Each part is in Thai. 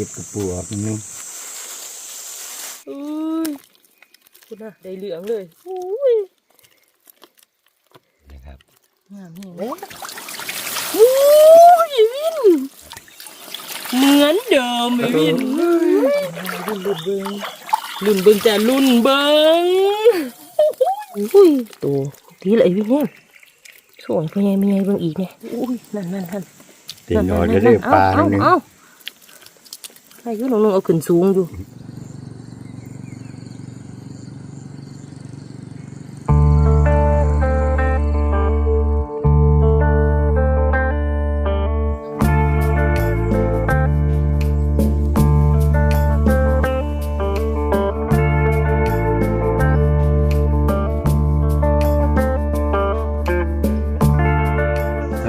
ก็บกระปูออกนิดนึงอุ้ยคุณน่ะได้เหลืองเลยอุ้ยนะครับงามแห่งเลยอุ้ยวินเหมือนเดิมไอ้วินรุ่นรุ่นเบิงรุ่นเบิงจ้ะรุ่นเบิงอุ้ยตัวทีละไอ้วินเนี่ยสวยเป็นไงเป็นไงเบิ่งอีกเนี่ยอุ้ยนั่นนั่นนั่นตีนอนจะได้ปลาเอ้านิดนึงเอ้า ใช่ยู่น้องเอาขึ้นสูงอยู่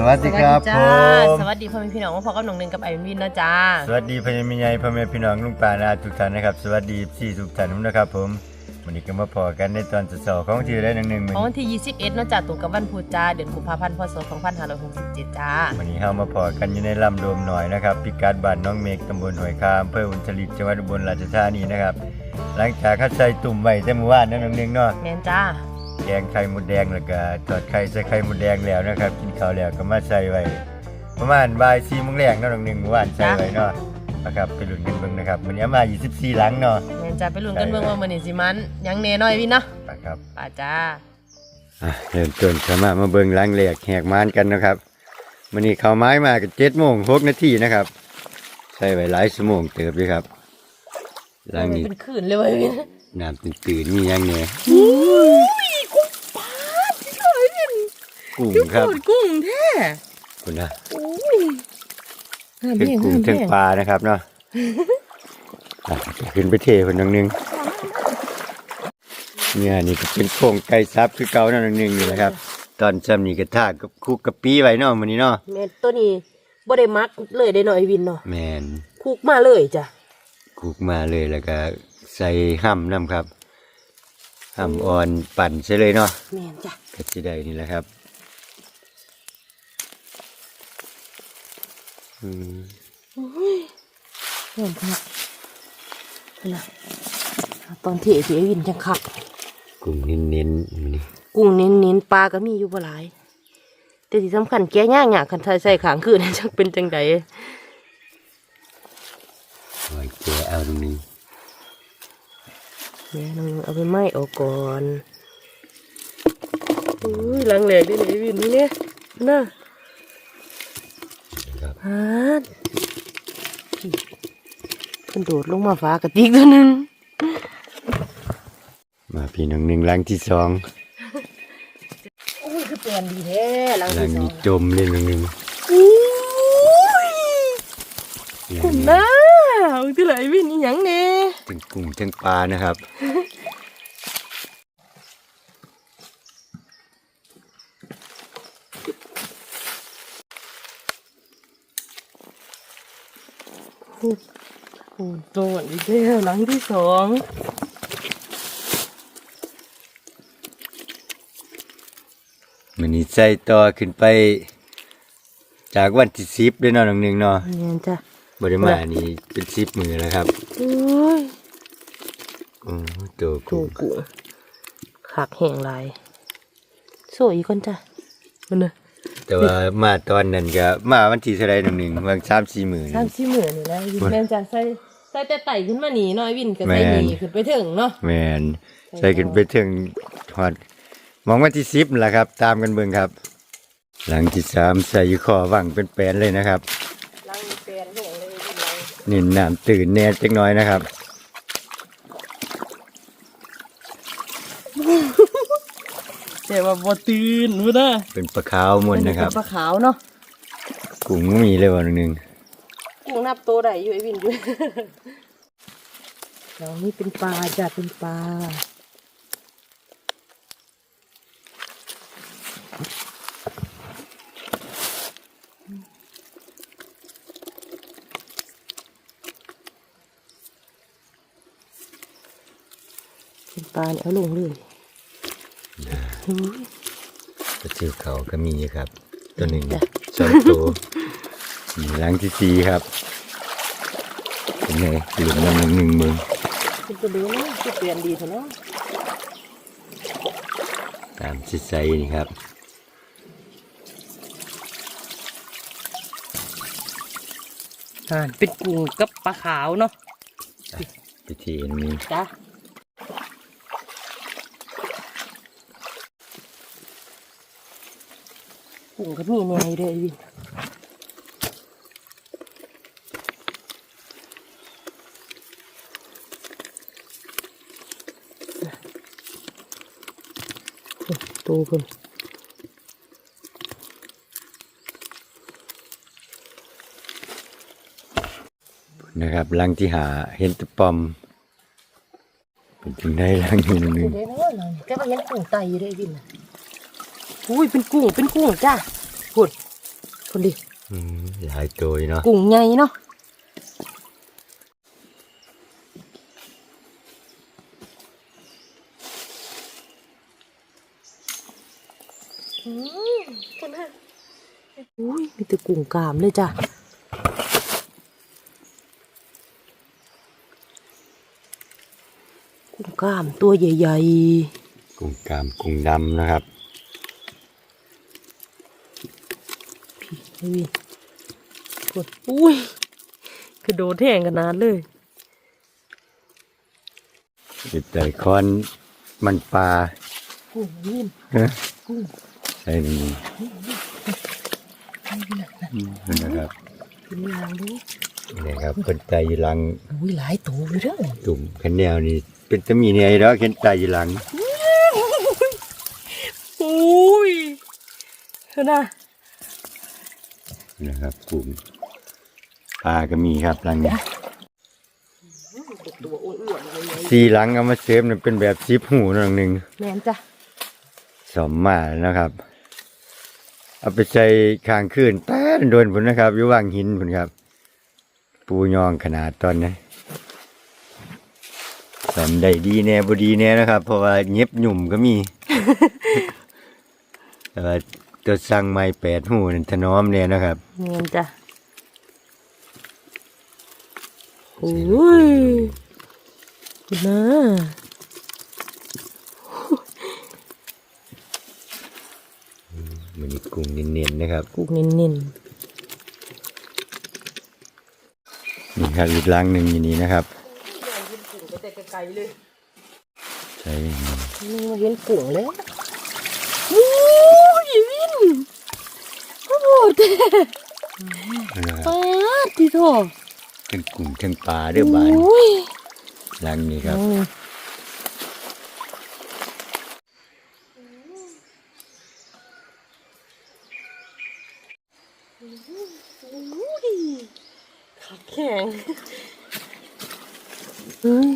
วัสดีครับผจ้ามสวัสดีพ่อแม่พี่น้องมาพบกับหนองหนึ่งกับไอ้วินนะจ้าสวัสดีพ่อแม่พี่ใหญ่พ่อแม่พี่น้องลุงป่านาทุกท่านนะครับ สวัสดีพี่ทุกท่านนะครับ ผมวันนี้ก็มาพอกันในตอนสดๆของที่ได้หนึ่งหนึ่งของวันที่ 21เนาะจ้าตรงกับวันพุธจ้าเดือนกุมภาพันธ์พศ2567จ้าวันนี้เฮามาพอกันอยู่ในลำโดมหน่อยนะครับพิกัดบ้านน้องเมฆตำบลหอยคามอำเภออุตริตจังหวัดอุบลราชธานีนะครับ หลังจากเขาใส่ตุ่มไว้แต่เมื่อวานนั่นน้องหนึงเนาะแมนจ้า แกงไข่มดแดงแล้วก็ทอดไข่ใส่ไข่มดแดงแล้วนะครับ กินข้าวแล้วก็มาใส่ไว้ประมาณบ่าย4โมงแรงเนาะน้องหนึงเมื่อวานใส่ไว้เนาะนะครับไปลุ้นกันเบิ่งนะครับวันนี้เอามา 24 หลังเนาะแมนจ้าไปลุ้นกันเบิ่งว่ามื้อนี้สิมันยังแน่น้อยวินเนาะนะครับป่าจ้าอะเริ่มต้นเข้ามามาเบิ่งหลังแรกแหกมานกันนะครับวันนี้เข้าไม้มาก็7โมง6นาทีนะครับ ใส่ไว้หลายชั่วโมงเติบเลยครับหลังนี้เป็นคืนเลยเว้ยวินน้ำตื่นๆนี่ยังเนี่ยอุ้ยกุ้งปลาพี่น้อยวิน กุ้งคือครับโคตรกุ้งแท้คุณนะอุ้ยงามถึงแห้งกุ้งงามถึงแห้งปลานะครับเนาะอะจะขึ้นไปเทคนนึงนึงเนี่ยนี่ก็เป็นโครงไก่ซับคือเก่านั่นนึงนี่แหละครับ ตอนจำนี่ก็ทากับคุกกะปีไว้เนาะมื้อนี้เนาะแม่นตัวนี้บ่ได้มักเลยได้หน่อยวินเนาะแมนคุกมาเลยจ้ะคุกมาเลยแล้วก็ใส่ห้ำน้ำครับห้ำอ่อนปั่นใช่เลยเนาะแม่นจ้ะก็จะได้นี่แหละครับ อืมเริ่มคักนะตอนเทเสียวินจังคัก กุ้งเน้นๆมื้อนี้กุ้งเน้นเน้นๆปลาก็มีอยู่บ่หลาย แต่ที่สำคัญแก่ย่างๆคันไทยใส่ขางคืนจักเป็นจังไดหอยแกเอาตรงนี้แม่น้องเอาไปไหม้ออกก่อนอุ้ยหลังแหลกดิไหนวินนี่เนี่ยน่ะ นะครับฮาดกระโดดลงมาฟ้ากระติกตัวหนึงมาพี่น้องหนึ่งหลังที่สองอุ้ยคือแปลนดีแท้หลังหลัที่งสอนี้งจมเลยน้องหนึ่งอุ้ยหลัคุงณนี้น้าเอาที่ไหนวินอีหยังเนี่ยทั้งกุ้งทั้งปลานะครับ โอ้โดนอีกแล้วหลังที่สองมันนี้ใส่ต่อขึ้นไป จากวันที่สิบด้วยเนาะน้องหนึ่งเนาะเนี่ยจ้ะบริมานี่เป็นสิบมือแล้วครับโอ้ยอือตัวถูกุ้งกกูขักแห้งหลายสวยอีกคนจ้ะมันเนอะ แต่ว่ามาตอนนั้นก็มาวันที่เท่าไรน้องหนึ่งวันสามสี่มือสามนี่สี่หมื่นนี่แหละวินโอ้ยแม่นจ้ะใส่ใส่แต่ไต่ขึ้นมาหนีหน่อยวินก็ใส่แม่นหนีขึ้นไปถึงเนาะแมนใส่ขึ้นไปถึงหอดมองวันที่สิบนั่นแหละครับ ตามกันเบิ่งครับ หลังที่สามใส่อยู่คอวังเป็นแปลนเลยนะครับ ลังแปลนแห้งเลยวินเรานี่น้ำตื่นแน่จักหน้อยนะครับ แต่ว่าบ่ตื่นบ่นะเป็นปลาขาวมนนะครับปลาขาวเนาะกุ้งมีเลยวันหนึ่งกุ้งนับตัวได้อยู่ไอ้วินอยู่เรานี่เป็นปลาจ้ะเป็นปลาเป็นปลาเนี่ยเอาลงเลย อุ้ยปลาซิวเขาก็มีครับ ตัวหนึ่งจ้ะสองตัวนี่หลังที่สี่ครับ เป็นไงหลุมน้ำหนึ่งมือคุณจะดูนะจะเปลี่ยนดีเถอะเนาะตามซิไซนี่ครับอ่าเป็นกุ้งกับปลาขาวเนาะพิธีอันนี้จ้ะ กุ้งก็มีแนวอยู่ด้วยวินโตเพิ่นนะครับลังที่หาเห็นแตะปอม เป็นจังได้ลังอยู่หนึ่งเดี๋ยวนะเราแกว่าเห็นกุ้งไตอยู่ด้วยวินน่ะ อุ้ยเป็นกุ้งเป็นกุ้งจ้าพูดพูดดิอืมหลายตัวอยู่เนาะกุ้งใหญ่เนาะอุ้ยมีแต่กุ้งกามเลยจ้ะกุ้งกามตัวใหญ่กุ้งกามกุ้งดำนะครับ ๆ พี่ไม่วิ นกดอุ้ยกระโดดแท่งกันนานเลยติดใจคอนมันปลากุ้งวินฮะกุ้งใช่นี่อืมนะครับเป็นยางดูนี่ครับเป็นใจอยู่หลังอุ้ยหลายตัวเลยเด้อตุ่มขันแนวนี่เป็นตะมีเนี่ยแล้วเห็นใจอยู่หลังอุ้ยเห็นนะ นะครับกลุ่มปลาก็มีครับหลังนี้ตัวอ้วนๆเลยสีหลังเอามาเสริมนั่นเป็นแบบซิปหูหนึ่งหนึ่งแม่นจ้ะสมมานะครับ เอาไปใส่ข้างคืนแป้นโดนผลนะครับอยู่ว่างหินผลครับ ปูยองขนาดตอนนี้สมได้ดีแน่บดีแน่นะครับ เพราะว่าเย็บหยุ่มก็มีแต่ว่า ตัวสั่งไม้แปดหูนั่นถนอมเนี่ยนะครับแม่นจ้ะโอ้ยคุณนะมันนี่กุ้งเน้นๆนะครับกูเน้นนี่ครับอีกลังหนึ่งอยู่นี่นะครับๆแต่ไกลๆเลยใช่นี่มาเห็นกุ้งแล้วโอ้ย วินโอ้โหเด้นะครับปาดที่โถทั้งกุ้งทั้งปลาเด้อบานโอ้ยลังนี้ครับอืมอุ้ยขาแข็งเฮ้ย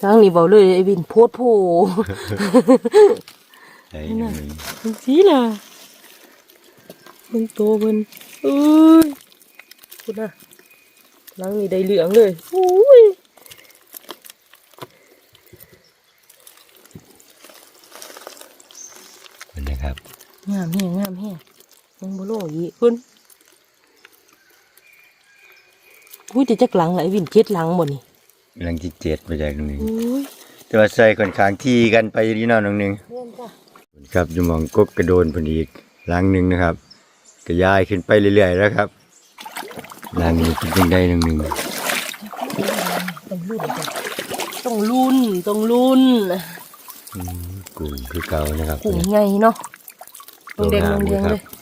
ทางนี้เบาเลยไอ้วินโพดโพใช่หนึ่ง มันสีล่ะมันโตมันเอ้ยคุณน่ะทางนี้ได้เหลืองเลยอุ้ยนะครับงามแห้งงามแห้งยังบ่โลอีกคุณอุ้ยเดี๋ยวจักหลังไหละไอ้วินเจ็ดหลังบ่นี่ลังที่เจ็ดมาจากตรงนี้อุ้ยแต่ว่าใส่ค่อนข้างที่กันไปที่นอนตรงหนึงเพื่อนจ้ะ ครับอยู่หมองกบกระโดนพอดีอีกลังหนึ่งนะครับกระยายขึ้นไปเรื่อยๆแล้วครับลังนี้เป็นยังได้ตรงหนึ่งต้องลุ้นจ้ะต้องลุ้นต้องลุ้นอืมกุ้งคือเก่านะครับกุ้งใหญ่เนาะลงแดงตัวลงามงแดงเลยครับ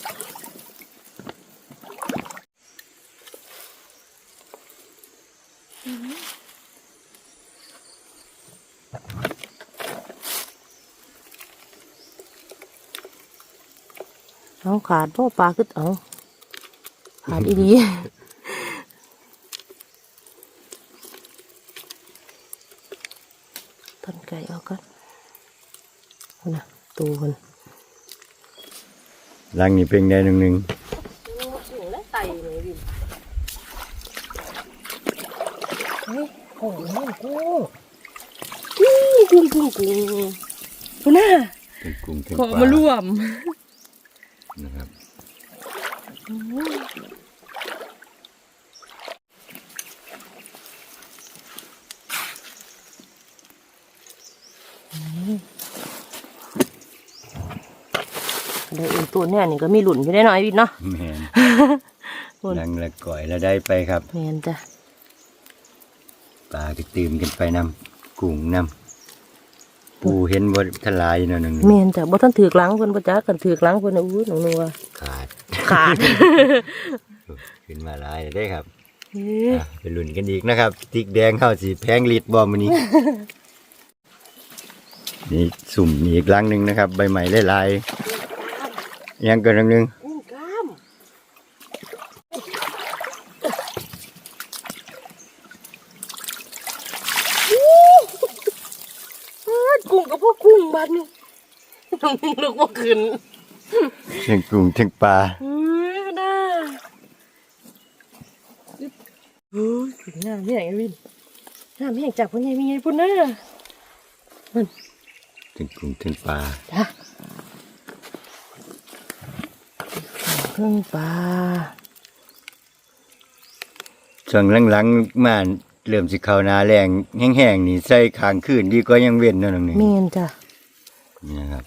เลยเอาขาดพ่อปลาขึ้นเอาขาดอีดีต้นไก่เอากันเอานะตูคนลังนี้เป็นได้ตรงหนึ่งกุ้งและไตเลยวินเฮ้ยกุ้งนี่กุ้งกุ้งกุ้งกุ้งกุ้งคุณน่ะเป็นกุ้งเป็นขอปลามาร่วม นะครับเดี๋ยวอีกตัวเนี่ยนี่ก็มีหลุนอยู่ได้หน่อยพี่เนาะแมนนังละก่อยแล้วได้ไปครับแมนจ้ะปลาติตื่มกันไปนำกุ้งนำ ปูเห็นบ่ทลายเนาะนึงแม่นจ้ะบ่ทันถือกหลังเพิ่นบ่จักกันถือกหลังเพิ่นน่ะอู้หนูนัวขาดขาดขึ้นมาหลายได้ครับเฮ้ยอะไปลุ้นกันอีกนะครับ ติ๊กแดงเข้าสีแพงลิตรบอมอนี้ นี่สุ่มอีกลังหนึ่งนะครับ ใบใหม่ลายๆยังเกินลังหนึ่ง กุ้งกล้ามกุ้งกับพวกกุ้งบาดนี่ นึกว่าขึ้นเชียงกุ้งเชียงปลาเฮ้ยน่าเฮ้ยถึงหน้าไม่อยากวินหน้าไม่อยากจับคนใหญ่มีไงพุ่นน่ะเชียงกุ้งเชียงปลาจ้ะเครื่องปลาช่วงหลังๆมาเริ่มสิเข้าหนาแรงแห้งๆนี่ใส่คางคืนดีก็ยังเว้นเนั่นหนึ่งเมนจ้ะนี่นะครับ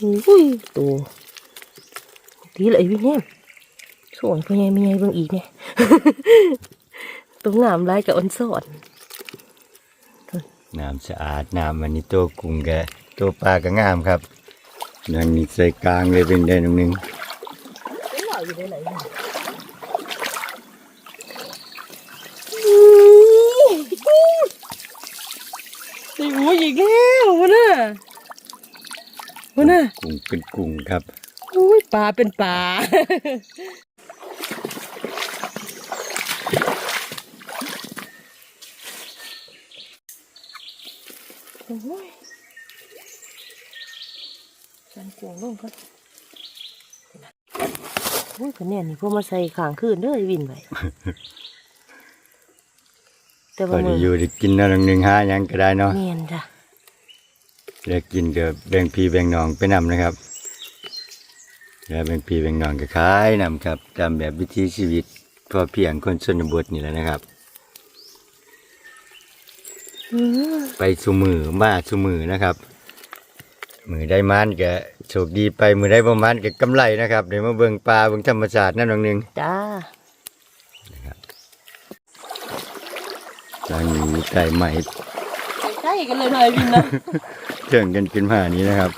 อุ้ยตัวดีเลยพี่เนี่ยสวยพ่อใหญ่ไม่ใหญ่เบิ่งอีกเนี่ยตัวงามลายกับอันสอนน้ำสะอาดน้ำมันนี่ตัวกุ้งแกตัวปลาก็งามครับยังมีใส่กลางเลยเป็นได้หนึ่งเป็นหล่ออยู่ได้ไหนไอ้หัวอีกแล้ววะน่ะ วะน่ะกุ้งเป็นกุ้งครับอุ้ยปลาเป็นปลาโอ้ยฉันกวงลงก็โอ้ยคะแนนนี่พวกมาใส่ขางคืนเด้อไอ้วินไปแต่พว่าอมืได้ออยู่ได้กินเนาะหนึ่งหาหยังก็ได้เนาะ เมียนจ้ะ แล้วกินเดี๋ยวแบ่งพี่แบ่งน้องไปนำนะครับแล้วแบ่งพี่แบ่งน้องก็ขายนำครับตามแบบวิถีชีวิตพอเพียงคนชนบทนี่แหละนะครับอืมไปสุมือมาสุมือนะครับ มือได้มานก็โชคดีไปมือได้ประมาณก็กำไรนะครับเดี๋ยวมาเบิ่งปลาเบิ่งธรรมชาตินั่นหนึ่งจ้าทางนี้ไก่ใหม่ใกล้ๆกันเลยหน่อยวินนะเชิงกันขึ้นมานี้นะครับ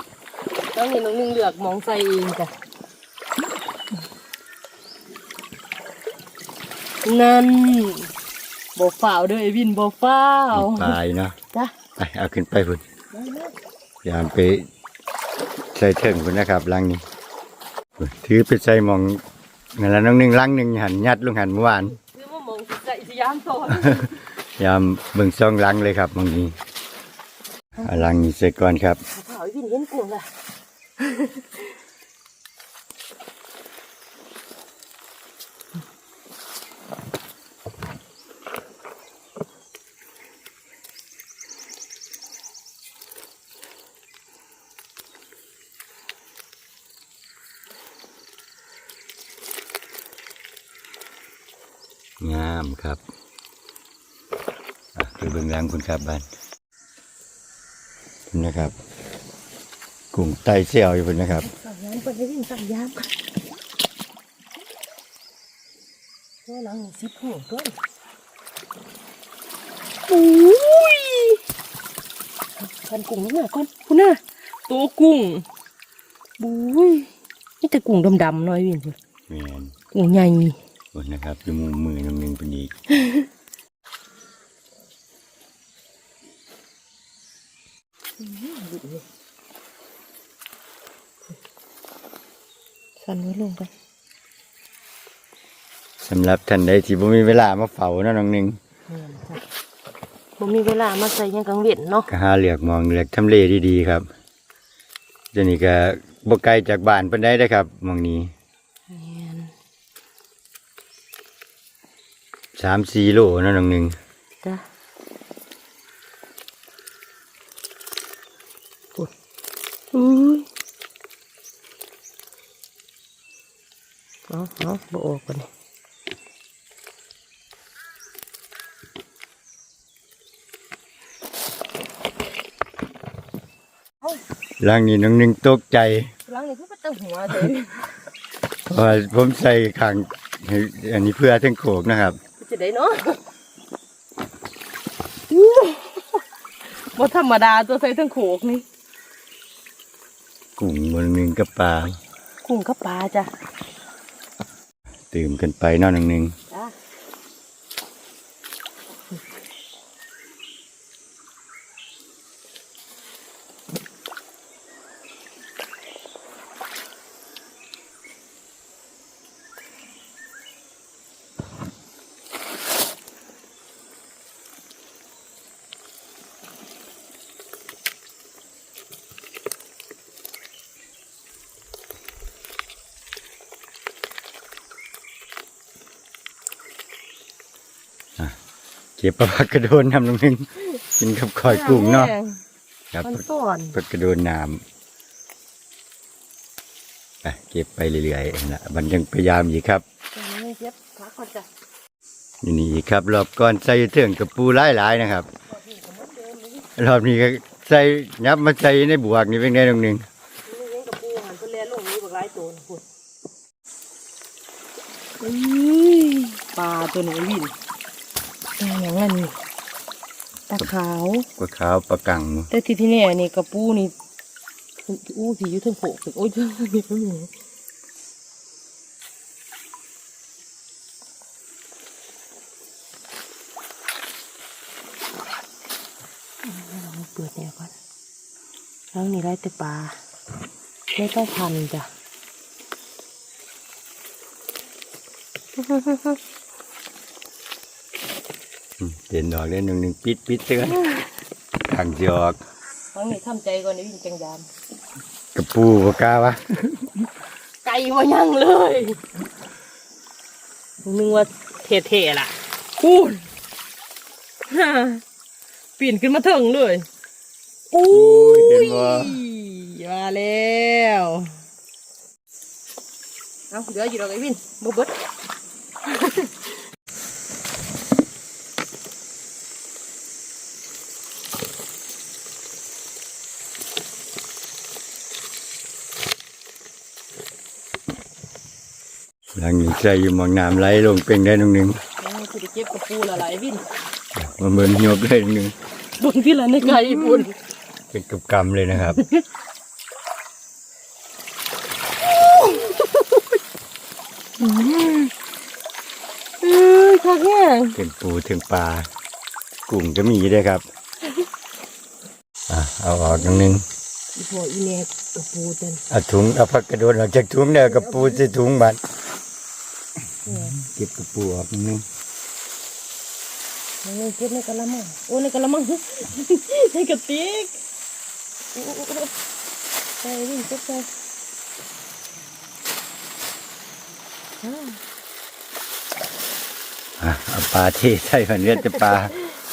ต้องเห็นน้องนึงเลือกมองใส่เองจ้ะนั่นบ่ฝ่าวเด้อไอ้วินบ่ฝ่าวปลายเนาะจ้ะไปเอาขึ้นไปพุ่นยามไปใส่เถิงพุ่นนะครับลังนี้พุ่นถือไปใส่หมองนั่นละน้องหนึ่งลังหนึ่งหันยัดลงหันเมื่อวานคือว่ามองใส่สยามโซนยามเบิ่งซ่องลังเลยครับมองนี้เอาลังนี้ใส่ก่อนครับฝ่าวไอ้วินเห็นกุ้งล่ะงามครับอะไปเบิ่งลังคุณครับบ้าน นี่นะครับกุ้งไตเสี่ยวอยู่พุ่นนะครับสายยามเปิดไอ้วินสายยามค่ะตัวหลังนี่สิบหัวต้นโอ้ยพันกุ้งนี่มาก่อนคุณน่ะตัวกุ้งบุ้ยนี่แต่กุ้งดำๆหน่อยวินพุ่นแม่นกุ้งใหญ่โอ้นะครับอยู่มุมมือน้ำหนึ่งเป็นอีก สั่นไว้ลงไปสำหรับท่านใดที่บ่มีเวลามาเฝ้าเนาะน้องหนึ่งผมมีเวลามาใส่ยังกังเวียนเนาะก็หาเลือกมองเลือกทำเลดีๆครับเดี๋ยวนี้ก็บ่ไกลจากบ้านปานใดได้อครับหมองนี้สามสี่โลเนาะน้องหนึ่งจ้ะอุ๊ยอุ้ย เอาเอาบ่ออกกันนี่เอาหลังนี้น้องหนึงตกใจหลังนี้คือเป็นตั้งหัวเลยเพราะว่าผมใส่ข้างให้อันนี้เพื่อทั้งโขกนะครับจะได้เนาะอู้บ่ธรรมดาตัวใส่ทั้งโขกนี่กุ้งมันหนึงกับปลากุ้งกับปลาจ้ะ ตื่มกันไปนอนหนึ่ง เก็บปลาผักกระโดนทำน้องหนึงกินกับคอยกุ้งเนาะครับมันต้อนผักกระโดนน้ำไปเก็บไปเรื่อยๆนะมันยังพยายามอยู่ครับนี่เจ็บขาก่อนจ้ะอยู่นี่ครับ รอบก่อนใส่เถื่องกับปูหลายๆนะครับ รอบนี้ก็ใส่ยับมาใส่ในบวกนี่เป็นไงน้องหนึงนี่เลี้ยงกับปูหันเพิ่นแล่นลงนี้บักหลายตัวนะคุณอุ้ยปลาตัวไหนวินปลา อย่างนั้นนี่ปลาขาวปลาขาวปลากังแต่ที่ที่นี่นี่กระปูนี่อู้ผีอยู่เทั้งโขกโอ้ยนี่ก็มีเราเปิดแนวก่อนแล้วนี่ไรแต่ปลาไม่ต้องพันจ้ะ เด่นดอกเล่นน้องหนึงปิดปิดเตือนขังจอกฟังนี่ทำใจก่อนนี่วิ่งจังยามกระปูปลากาวะไก่มายังเลยนึกว่าเท่ๆล่ะคูณฮ่าปีนขึ้นมาถึงเลยอู้เห็นบ่มาแล้วเอาเหลืออยู่ดอกไอ้วินบ่เบิด หลังนี้ใส่อยู่หมองน้ำไหลลงเป็นได้น้องหนึงเอาสิได้เก็บกระปูละลายวินมาเหมือนโยบได้น้องหนึงเบิ่งที่ละในไก่ปุ่นเป็นกับกำเลยนะครับเอ้ยคักแห้งเป็นปูถึงปลากุ้งก็มีด้วยครับอะเอาออกน้องหนึงอีพวกอีเนกกระปูจันเอาถุงเอาผักกระโดดออกจากถุงเดียวกับปูใส่ถุงบัด เก็บกระปูออกนิดนึงเก็บในกะละมังโอ้ในกะละมังในกระติกโอ้โอ้โอ้ใส่วิ่งเก็บใส่อ้าวอะเอาปลาเทใส่ผันเลือดจะปลา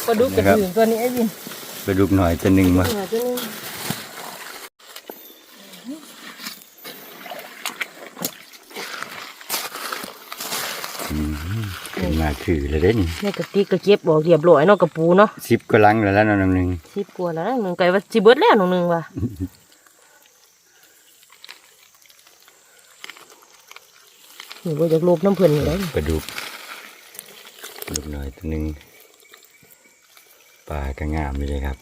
ปลาดุกกระดื่งตัวนี้ไอ้วินปลาดุกหน่อยจะหนึ่งมาหาตัวนึง เป็นมาคือเลยเด้นี่ในกระติกก็เก็บบอกเรียบร้อยเนาะกระปูเนาะสิบก็ลังแล้วแล้วน้องหนึ่งสิบกว่าแล้วนะหนึ่งไก่ว่าสิเบิดแล้วหนึ่งหนึ่งว่ะนี่ว่าจากลบน้ำเพิ่นนี่เลยปลาดุกปลาดุกหน่อยตัวหนึ่งปลาก็งามเลยครับ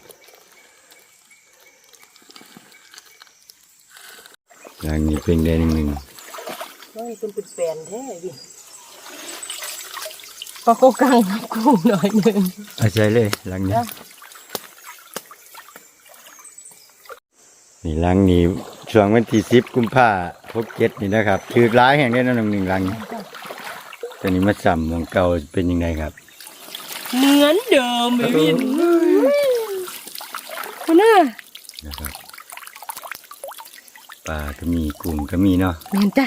หลังนี้เป็นได้หนึ่งหนึ่งว่าเป็นเป็นแฟนแท้ดิ ปลาโกกังครับกุ้งหน่อยหนึ่งเอาใจเลยหลังนี้จ้ะนี่หลังนี้ช่วงวันที่สิบกุมภาพกเจ็ดนี่นะครับคือร้ายแห่งได้น้องหนึ่งหลังนี้ตอนนี้มาสัมของเก่าเป็นยังไงครับ เหมือนเดิมไม่วินคุณน่ะนะครับปลาก็มีกุ้งก็มีเนาะเห็นจ้ะ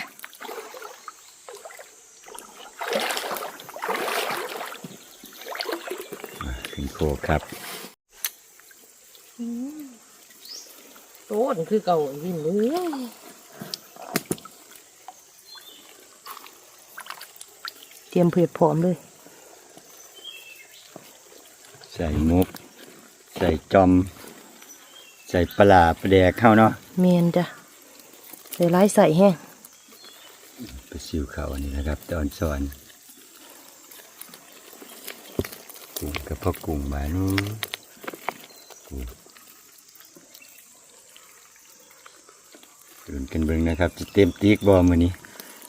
โคกครับโต้นคือเก่าไอ้วินเลยเตรียมเพียบพร้อมเลย ใส่มุก ใส่จอม ใส่ปลาร้าปลาแดกเข้าเนาะเมียนจ้ะใส่ร้ายใส่แห้งไปซิวเขาอันนี้นะครับตอนสอน กุ้งกับพ่อกุ้งบานูกุ้งดุนกันเบิ่งนะครับจะเต็มตีกบอมือนี้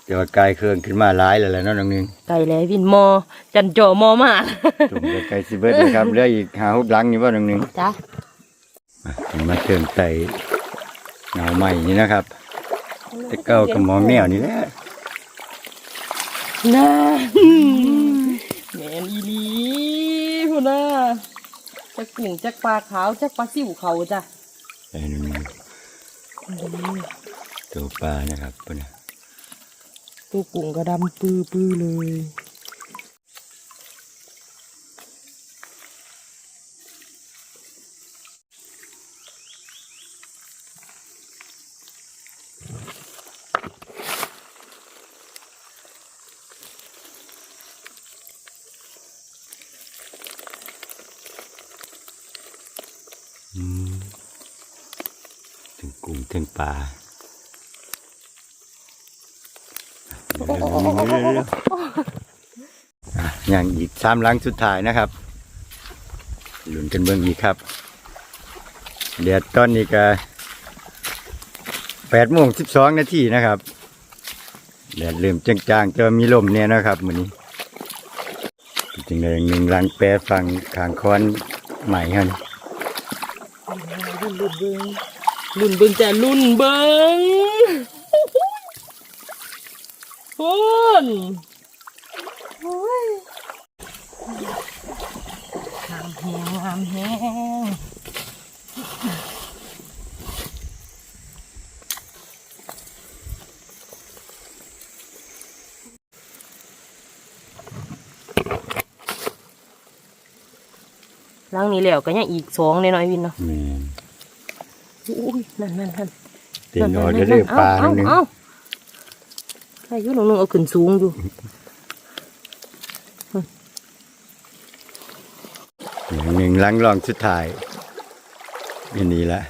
แต่ว่ากายเครื่องขึ้นมาหลายแล้วแหละเนาะน้องหนึงไก่แล้ววินมอ จันจอมอมาตุ่มกับไก่สิเบิดนะครับเหลืออีกหาหุบหลังนี่ว่าน้องหนึงจ้ะอะมาเติมใส่เงาใหม่นี่นะครับต่เก้ากับหมอแนวนี่แหละน่าแมนอีลี พุ่นน่ะจักกุ้งจักปลาขาวจักปลาซิวเขาจ้ะไอ้น้องหนึงตัวปลานะครับปุ่นน่ะตัวกุ้งก็ดำปื้อปื้อเลย ถึงปลาอย่างอีกสามหลังสุดท้ายนะครับหลุนกันเบิ่งอีกครับเดี๋ยวตอนนี้ก็แปดโมงสิบสองนาทีนะครับแดดเริ่มจางๆจะมีลมเนี่ยนะครับมือนี้จริงเลยหนึ่งหลังแปรฟังขางค้อนใหม่ฮันรุ่ เบิ้งรุ่นเบิ้งจ้ะรุ่นเบิ้งพุ่นโอ้ยงามแหงงามแหงหลังนี้แล้วก็ยังอีกสองแน่น้อยวินเนาะ นอุ้ยนั่นนั่นนั่นเต็นออเดอร์ปลาเอ้หนึ่งเอ้าใครอยู่หนึ่งเอาขึ้นสูงอยู่อย่างหนึ่งหลังรองสุดท้ายอันนี้ละ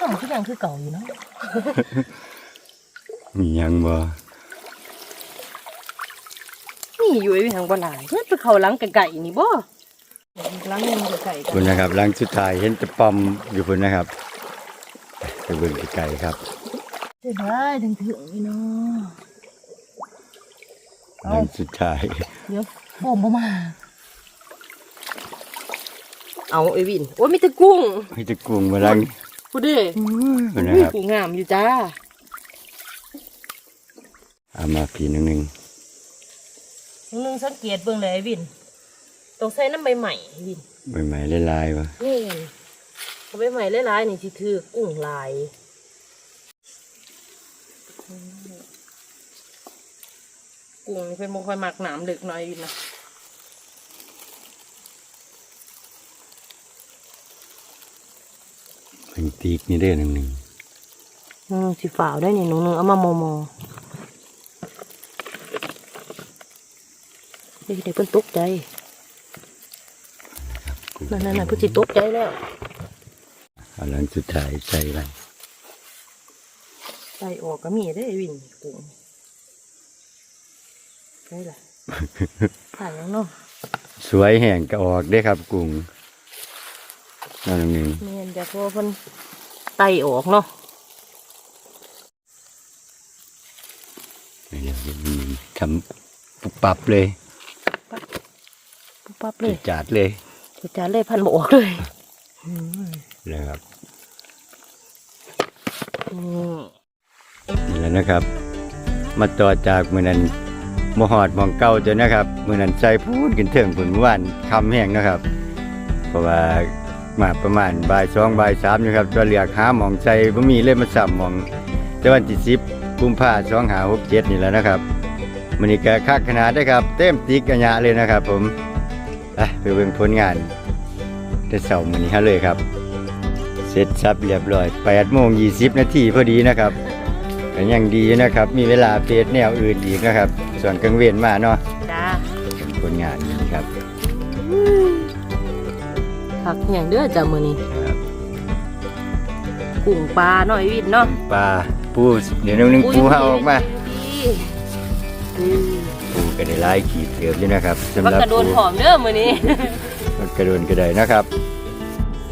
อ้าวที่ยังคือเก่าอยู่เนาะมีหยังบ่นี่อยู่ไอ้ทางบ่หลายมันไปเข้าหลังไก่ๆนี่บ่ หลังนึงไก่คุณนะครับหลังสุดท้ายเห็นแตะปอมอยู่พุ่นนะครับไปเบิ่งไกลๆครับจะได้ถึงถึงนี่เนาะหลังสุดท้ายเดี๋ยวโฟมบ่มา เอาไอ้วินโอ้ยมีแต่กุ้งให้จะกุ้งมาหลังพูดดิพุ่นนะครับกุ้งงามอยู่จ้าเอามาพีหนึงหนึงนึงสังเกตเบิ่งเลยไอ้วิน ต้องใส่น้ำใบใหม่วินใหม่ๆลายๆวะนี่เอาไปใหม่หลายๆนี่สิถือกุ้งลายกุ้งนี่เป็นบ่ค่อยมักน้ำลึกหน่อยอยู่นะเป็นตีกนี่เด้อหนึงหนึงอืมสิฝ่าวได้นี่หนูนึงเอามาโมโมเด็กเด็กเพิ่นตกใจกุ้ง นั่นนั่นนั่นเพิ่นสิตกใจแล้วเอาหลังสุดท้ายใส่ไว้ใส่ออกก็มีได้อวินกุ้งใช่ล่ะผ่านยังเนาะสวยแห้งก็ออกได้อครับกุ้งนั่นหนึงเมียนจะเพราะว่าเพิ่นไตออกเนาะนี่นะมันทำปุบปับเลย ปุ๊บปั๊บเลยจัดเลย จะจานเลยพันบออกเลยนะครับอืมนี่แหล้วนะครับ มาต่อจากมือนั้นมหอดหมองเก่าเจานะครับมือนั้นใส่พูดกันเถิงผุนว่านคำแห้งนะครับ เพราะว่ามาประมาณบ่ายสองบ่ายสามนะครับตัวเหลือกหาหมองใส่บ่มีเลยมาสับหมองแต่วันที่สิบกุมภาสองหาหกเจ็ดนี่แหล้วนะครับมันนี้ก็คักขนาดได้อครับ เต็มติ๊กกระยะเลยนะครับ ผม ไปไปเบิ่งผลงานแต่เสาร์มื้อนี้ฮะเลยครับ เสร็จสับเรียบร้อย8โมง20นาทีพอดีนะครับก็ยังดีนะครับ มีเวลาเฟสแนวอื่นอีกนะครับ ส่วนกลางเว้นมาเนาะจ้าเป็นผลงานนี้ครับผักอย่างเด้อจ้ะมื้อนี้ครับกุ้งปลาเนาะไอ้วินเนาะปลาปูเดี๋ยวน้องหนึงปูเฮาออกมาอืม ปูก็ได้หลายขีดเกือบอยู่นะครับสำมันหรับกระโดนปูหอมเด้อมื้อนี้มันกระโดนก็ได้นะครับ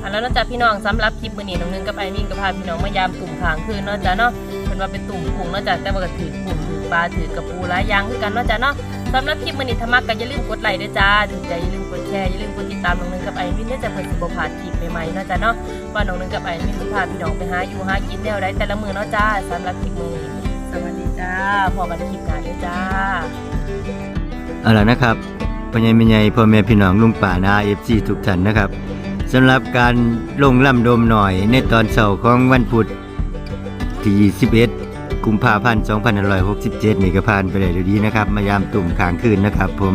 อันแล้วเนาะจ๊ะพี่น้องสำหรับคลิปมื้อนี้น้องนึงกับไอ้มินก็พาพี่น้องมายามตุ่มขางคืนเนาะจ๊ะเนาะเพิ่นว่าเป็นตุ่มกุ้งเนาะจ๊ะแต่ว่าก็ถือกุ้งถือปลาถือกระปูหลายอย่างคือกันเนาะจ๊ะเนาะสำหรับคลิปมื้อนี้ถ้ามักก็อย่าลืมกดไลค์ด้วยจ้าถึงใจอย่าลืมกดแชร์อย่าลืมกดติดตามน้องนึงกับไอ้มินเด้อจ้ะเพื่อสิบ่พลาดคลิปใหม่ๆเนาะจ๊ะเนาะว่าน้องนึงกับไอ้มินสิพาพี่น้องไปหาอยู่หากินแนวใดแต่ละมื้อเนาะจ้าสำหรับคลิปมื้อนี้สวัสดีจ้าพบกันคลิปหน้าเด้อจ้า เอาล่ะนะครับพ่อใหญ่แม่ใหญ่พ่อแม่พี่น้องลุงป่านาเอฟซีทุกท่านนะครับสำหรับการลงล่ำดมหน่อยในตอนเสาร์ของวันพุธที่21กุมภาพันธ์2567นี่ก็ผ่านไปได้ด้วยดีนะครับ มายามตุ่มค้างคืนนะครับ ผม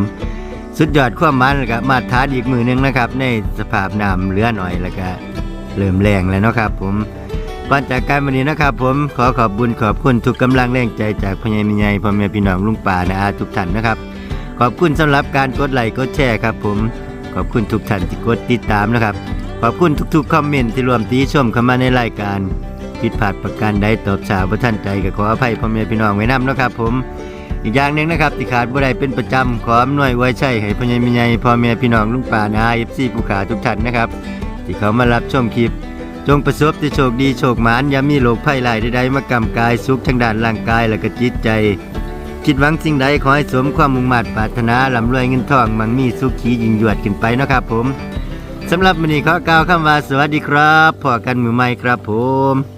สุดยอดความมันแล้วก็มาทานอีกมือหนึงนะครับ ในสภาพน้ำเหลือหน่อยแล้วก็เริ่มแรงแล้วเนาะครับ ผม ก่อนจากการวันนี้นะครับ ผมขอขอบบุญขอบคุณทุกกำลังแรงใจจากพ่อใหญ่แม่ใหญ่พ่อแม่พี่น้องลุงป่านาอาทุกท่านนะครับ ขอบคุณสำหรับการกดไลค์กดแชร์ครับ ผมขอบคุณทุกท่านที่กดติดตามนะครับ ขอบคุณทุกๆคอมเมนต์ที่รวมตีชมเข้ามาในรายการผิดพลาดประการใดตอบสาวท่านใจก็ขออภัยพ่อแม่พี่น้องไว้นํนะครับ ผมอีกอย่างหนึ่งนะครับที่ขาดบ่ได้เป็นประจำขออำนวยไว้ใช่ให้พ่อใหญ่แม่ใหญ่พ่อแม่พี่น้องลุงป่านาเอฟซีผู้ขาทุกท่านนะครับ ที่เขามารับชมคลิป จงประสบแต่โชคดีโชคหมานอย่ามีโรคภัยหลายใดๆมากำกายสุขทางด้านร่างกายและก็จิตใจ คิดหวังสิ่งใดขอให้สมความมุ่งมั่นปรารถนาร่ำรวยเงินทองมั่งมีสุขียิ่งยวดขึ้นไปนะครับผมสำหรับวันนี้ขอกล่าวคำว่าสวัสดีครับพอกันมือใหม่ครับผม